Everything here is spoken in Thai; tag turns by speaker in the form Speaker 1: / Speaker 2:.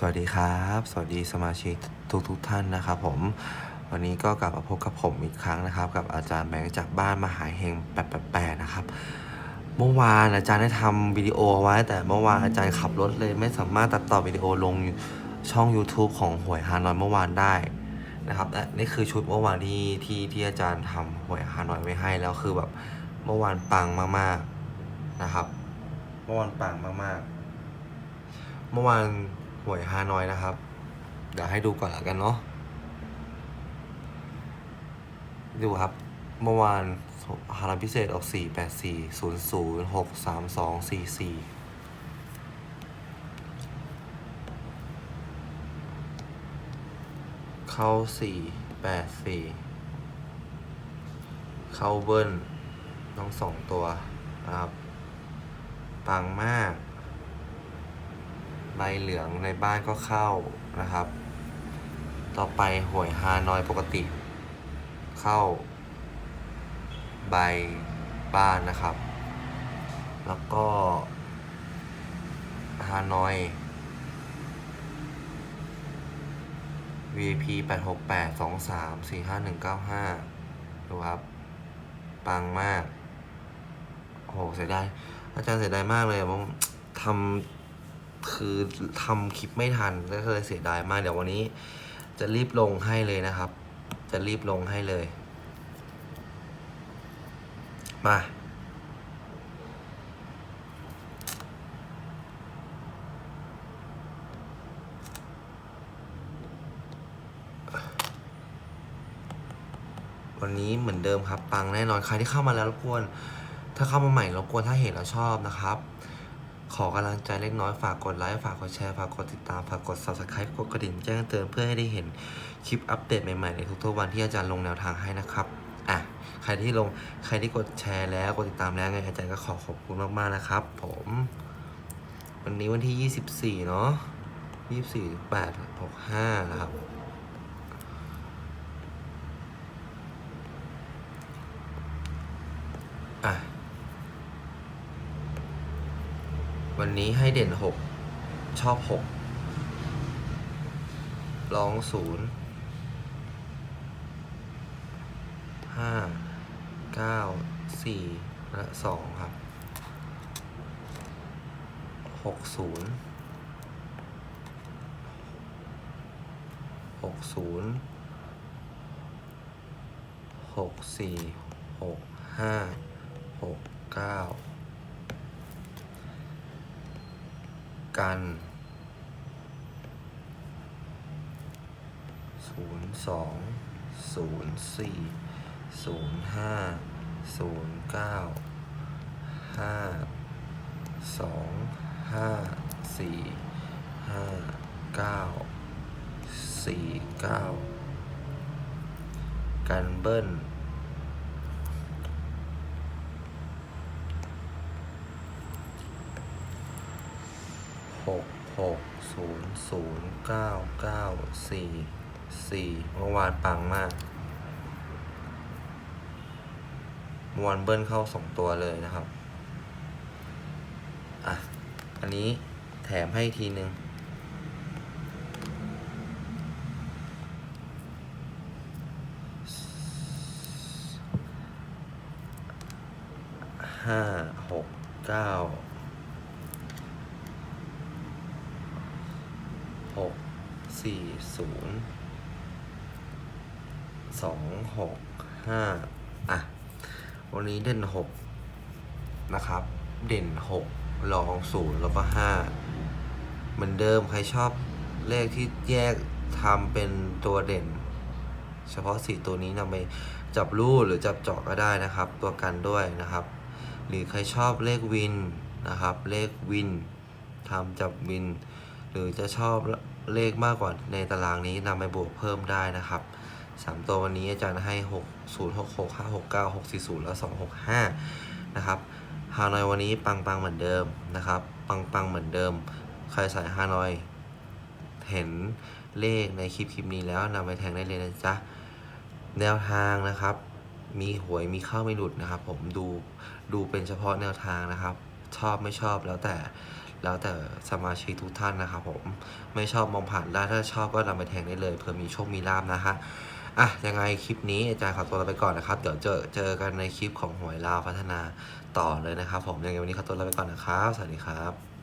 Speaker 1: สวัสดีครับ สวัสดีสมาชิกทุกทุกท่านนะครับผมวันนี้ก็กลับมาพบกับผมอีกครั้งนะครับ กับอาจารย์แบงค์จากบ้านมหาเฮง888นะครับ เมื่อวานอาจารย์ได้ทำวิดีโอไว้ แต่เมื่อวานอาจารย์ขับรถเลย ไม่สามารถตัดต่อวิดีโอลงช่อง YouTube ของหวยฮานอยเมื่อวานได้นะครับและนี่คือชุดเมื่อวานที่ที่ที่อาจารย์ทำหวยฮานอยไว้ให้แล้วคือแบบเมื่อวานปังมากๆนะครับ เมื่อวานปังมากๆ เมื่อวาน หวยฮานอยนะครับ เดี๋ยวให้ดูก่อนละกันเนาะดูครับ เมื่อวานฮารัมพิเศษออก 4 8 4 0 0 6 3 2 4 4 เข้า 4 8 4 เข้าเบิ้ลต้องสองตัวนะครับ ปังมาก ใบเหลืองในบ้านก็เข้านะครับ ต่อไปหวยฮานอยปกติ เข้า ใบบ้านนะครับ แล้วก็ฮานอย VIP 8 6 8 2 3 4 5 1 9 5 ดูครับ ปังมาก โอ้โหเสียดายอาจารย์เสียดายมากเลยผมทำ คือทำคลิปไม่ทันก็เลยเสียดายมาก เดี๋ยววันนี้ จะรีบลงให้เลยนะครับ จะรีบลงให้เลย มาวันนี้เหมือนเดิมครับปังแน่นอนใครที่เข้ามาแล้วรบกวน ถ้าเข้ามาใหม่รบกวนถ้าเห็นแล้วชอบนะครับ ขอกำลังใจเล็กน้อยฝากกดไลค์ฝากกดแชร์ฝากกดติดตามฝากกด subscribe กดกระดิ่งแจ้งเตือนเพื่อให้ได้เห็นคลิปอัปเดตใหม่ๆในทุกๆวันที่อาจารย์ลงแนวทางให้นะครับอะใครที่ลงใครที่กดแชร์แล้วกดติดตามแล้วไงอาจารย์ก็ขอขอบคุณมากๆนะครับ ผม วันนี้วันที่ 24 เนาะ24 8 6 5 นะครับ วันนี้ให้เด่น 6 ชอบ 6 ลอง 0 5 9 4 และ 2 ครับ 60 6 0 6 4 6 5 6 9 กสี่หกห้าหกเก้ากันศูนย์สองศูนย์สี่ศูนย์ห้าศูนย์เก้าห้าสองห้าสี่ห้าเก้าสี่เก้ากันเบิ้ล หกหกศูนย์ศูนย์เก้าเก้าสี่สี่เมื่อวานปังมากเมื่อวานเบิ้ลเข้าสองตัวเลยนะครับ อะ อันนี้แถมให้อีกทีนึงห้าหกเก้า หกสี่ศูนย์สองหกห้าอะ วันนี้เด่นหกนะครับ เด่นหกรองศูนย์แล้วก็ห้าเหมือนเดิมใครชอบเลขที่แยกทำเป็นตัวเด่น เฉพาะสี่ตัวนี้นำไปจับลู่หรือจับเจาะก็ได้นะครับ ตัวกันด้วยนะครับ หรือใครชอบเลขวินนะครับ เลขวินทำจับวิน หรือจะชอบเลขมากกว่าในตารางนี้นำไปบวกเพิ่มได้นะครับสามตัววันนี้อาจารย์ให้หกศูนย์หกหกห้าหกเก้าหกสี่ศูนย์แล้วสองหกห้านะครับฮานอยวันนี้ปังปังเหมือนเดิมนะครับ ปังปังเหมือนเดิม ใครใส่ฮานอย เห็นเลขในคลิปคลิปนี้แล้วนำไปแทงได้เลยนะจ๊ะ แนวทางนะครับ มีหวยมีเข้าไม่หลุดนะครับ ผมดูดูเป็นเฉพาะแนวทางนะครับ ชอบไม่ชอบแล้วแต่ แล้วแต่สมาชิกทุกท่านนะครับผมไม่ชอบมองผ่านได้ถ้าชอบก็นำไปแทงได้เลยเผื่อมีโชคมีลาบนะฮะอะยังไงคลิปนี้อาจารย์ขอตัวลาไปก่อนนะครับ เดี๋ยวเจอเจอกันในคลิปของหวยลาวพัฒนาต่อเลยนะครับ ผมยังไงวันนี้ขอตัวลาไปก่อนนะครับ สวัสดีครับ